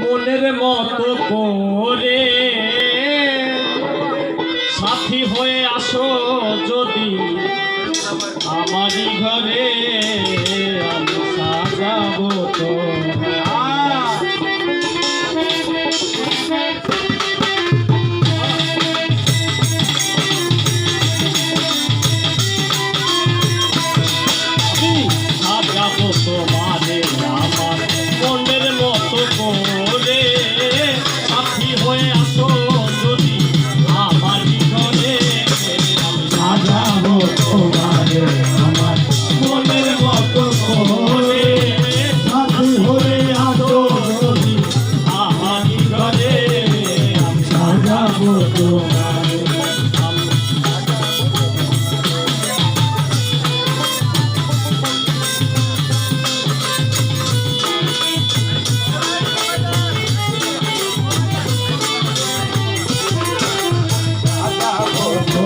মনের মতো করে। সাথী হয়ে আসো যদি আমারই ঘরে আমি সাজাবো তো।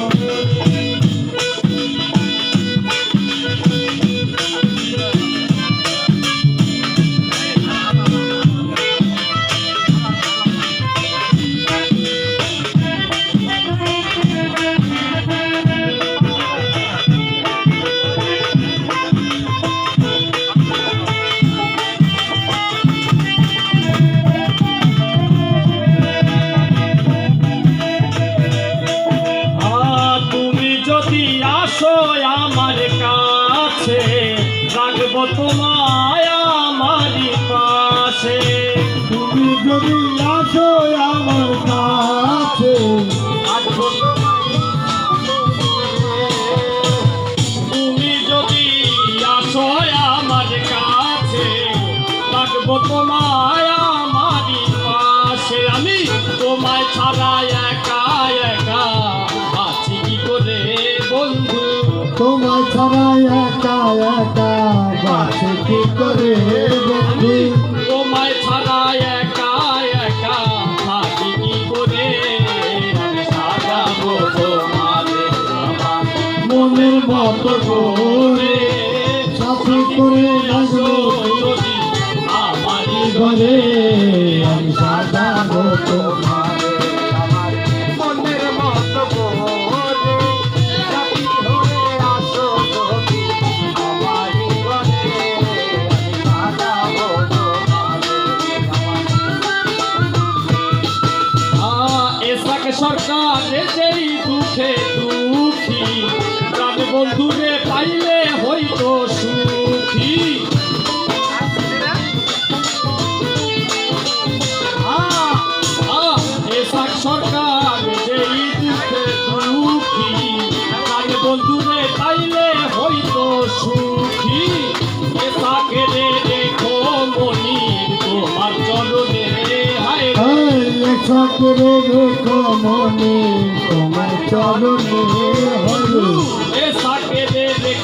করে তুমি যদি আসো আমার কাছে, রাখব তোমায় আমি তোমায় ছাড়া একা একা আছি কি করে, বন্ধু? তোমার ছাড়া একা একা বাসে কি করে? মনের মতো করে সাথে করে আসো আসো ঘরে, আমি সাজাবো তোমারে মতো করে সাথী আসো যদি আমার ঘরে, আমি তোমারে এসাক সরকার যেই দুঃখে দুঃখী বন্ধুরে পাইলে হইতো সুখী। সরকার যেই দুঃখে দুঃখী। তার বন্ধুরে পাইলে হইতো সুখী। তাকে দেখো মনি তোমার চরণে। হায় লেখাকে দেখো মনি তোমার হলো